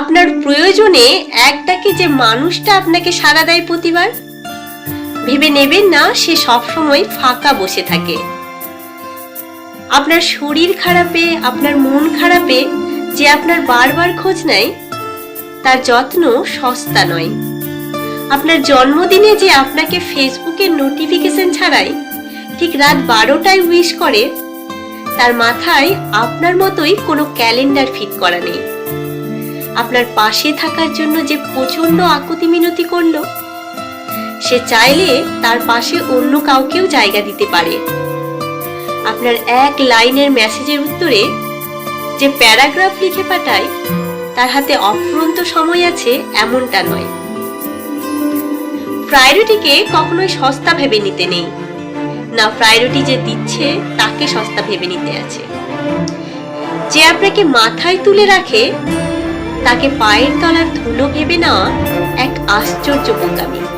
আপনার প্রয়োজনে একটাকে যে মানুষটা আপনাকে সাড়া দেয় প্রতিবার? ভেবে নেবেন না, সে সবসময় ফাঁকা বসে থাকে। আপনার শরীর খারাপে, আপনার মন খারাপে, যে আপনার বারবার খোঁজ নেয়, তার যত্ন সস্তা নয়। আপনার জন্মদিনে যে আপনাকে ফেসবুকের নোটিফিকেশন ছাড়াই ঠিক রাত বারোটায় উইশ করে, তার মাথায় আপনার মতোই কোনো ক্যালেন্ডার ফিট করা নেই। আপনার পাশে থাকার জন্য যে প্রচণ্ড আকুতি মিনতি করল, সে চাইলে তার পাশে অন্য কাউকেও জায়গা দিতে পারে। আপনার এক লাইনের মেসেজের উত্তরে যে প্যারাগ্রাফ লিখে পাঠায় তার হাতে অফুরন্ত সময় আছে এমনটা নয়। প্রায়োরিটিকে কখনোই সস্তা ভেবে নিতে নেই। না প্রায়োরিটি যে দিচ্ছে, তাকে সস্তা ভেবে নিতে আছে। যে আপনাকে মাথায় তুলে রাখে তাকে পায়ের তলার ধুলো ভেবে না এক আশ্চর্য বোকামি।